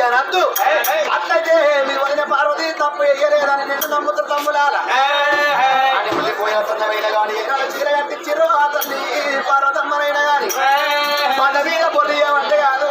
చేయనద్దు అట్లయితే మీరు వదిన పార్వతి తప్పు ఎయ్యలేదని నిన్ను నమ్ముతు తమ్ములాల. చీర కట్టించారు అతన్ని పార్వతమ్మనైనా గాని. మన మీద పొడి ఏమంటే కాదు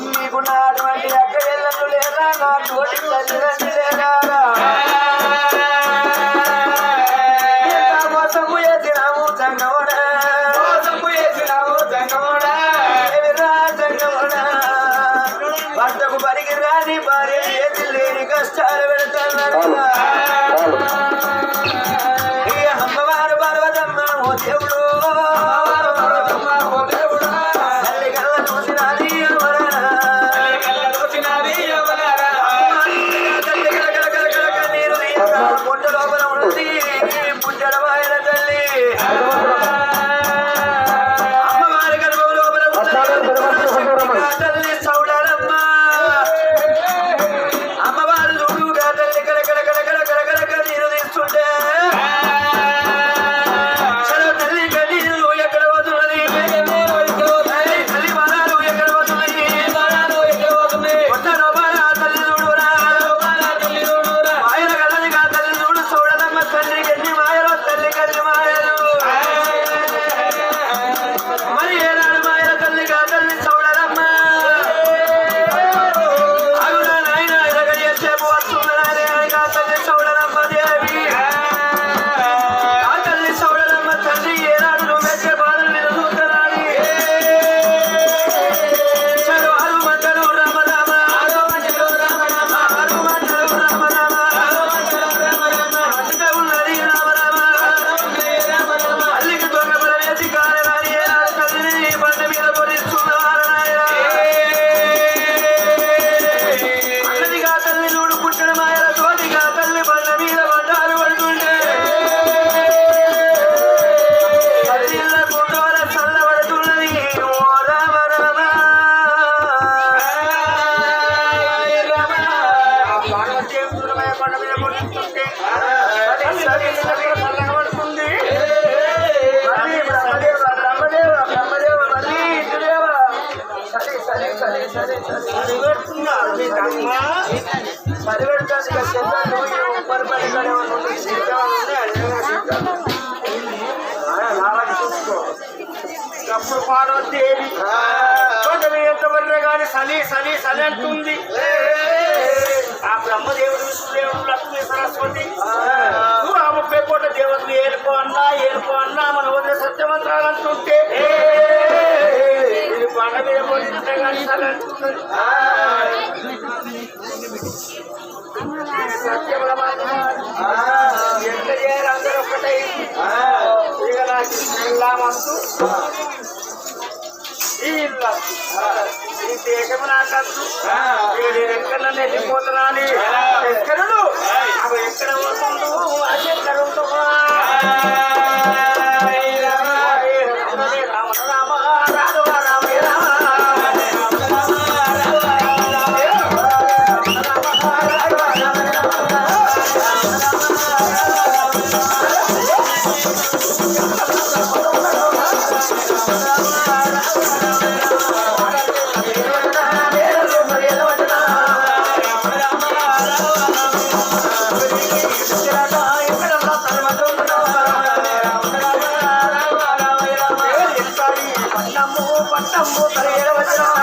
నీకు నాటువంటి అక్కడ లేరా నా తోటి లేరా దేవుడు పరిగెడతాను ఇక చెప్తాను ఒక్కరి పడికడే కానీ సలి సలి సలి అంటుంది. ఆ బ్రహ్మదేవుడు విష్ణుదేవుడు లక్ష్మీ సరస్వతి. ఆ ముప్పై కోట్ల దేవతలు ఏలుకో అన్నా ఏలుకో అన్నా మన వదిలే సత్యమంత్రాలు అంటుంటే. పండ మీద కానీ సలి అంటుంది అందరూ ఒకటై ఇక నాకు ఇలా మస్తు ఈ ఇల్లు ఈ దేశం నాకద్దు నేను ఎక్కడ వెళ్ళిపోతున్నా అని అవి ఎక్కడ పోతుందో అది ఎక్కడ పట్టము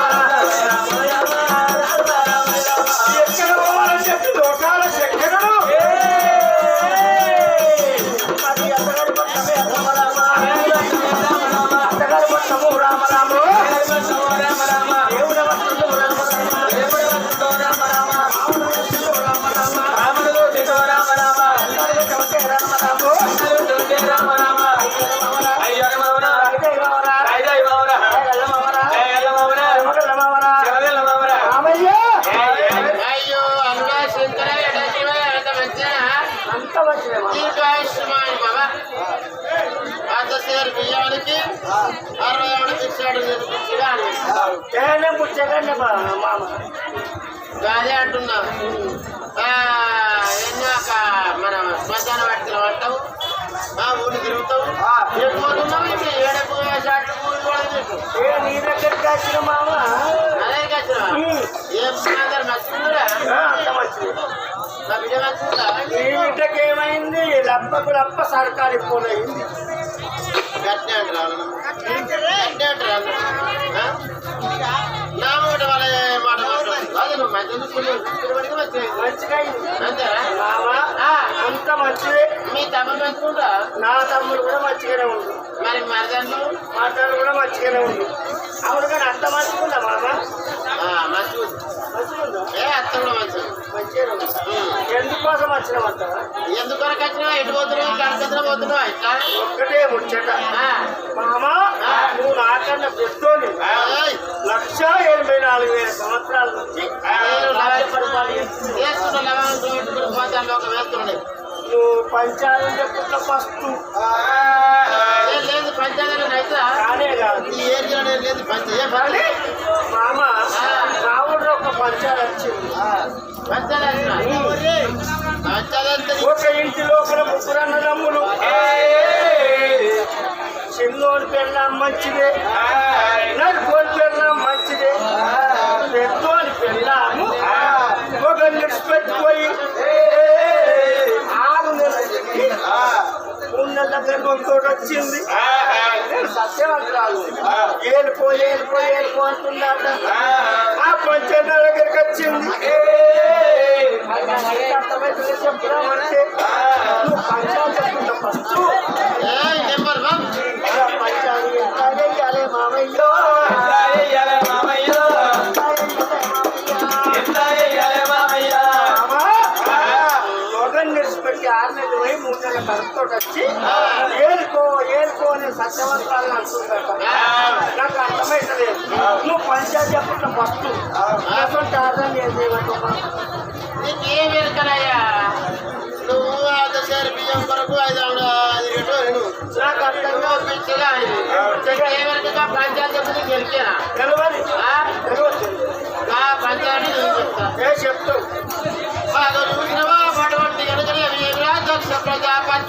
మామ. అదే అంటున్నా. ఆ, ఎన్నాక మన శ్మశాన వాటికి అంటావు ఆ ఊళ్ళు తిరుగుతావు షాట్లు కూడా ఏ నీ దగ్గరికి వచ్చిన మామ? అదే కచ్చినా ఏం అందరు నా బిడ్డ బిడ్డకి ఏమైంది లప్పకు లప్ప సర్కారు గట్టే అంటారు? గట్టే అంటారు? నా మాట వాళ్ళ మాట మంచిగా అయింది అంతేనా అంత మంచిదే మీ తమ్ముడు మంచుకుంటా నా తమ్ముడు కూడా మంచిగా నాలుగు వేల సంవత్సరాల నుంచి ఒక నువ్వు పంచాయతీ చెప్పుకుంటా ఫస్ట్ ఏ లేదు పంచాయతీలో అయితే కానే కాదు. ఈ ఏరియాలో లేదు పంచాయతీ మామ రావుడు ఒక పంచాయతీ వచ్చింది. పంచాయతీ పంచాయతీ గర్భంతో వచ్చింది సత్యవంతరాలు. ఏలుకో అంటుందట ఆ. పంచాయతీ దగ్గరికి వచ్చింది అర్థమైతే నువ్వు పంచాయతీ ఫస్ట్. కడుపుతో వచ్చి ఏలుకో ఏలుకో అనే సత్యవంతాలను అంటుందట నాకు అర్థమైతలేదు. నువ్వు పంచాయతీ చెప్పుకుంటా ఫస్ట్ అటువంటి ఆదాయం ఏం చేయమంటున్నా నీకు నువ్వు అంతసేపు బియ్యం కొరకు ఐదు వందల ఐదు రేటు రెండు నాకు అర్థంగా పిచ్చిగా ఏ వెనుకగా పంచాయతీ చెప్తే గెలిచానా తెలవాలి. తెలవచ్చు ఆ పంచాయతీ చెప్తావు. అదో చూసినవా? sa pag-apat.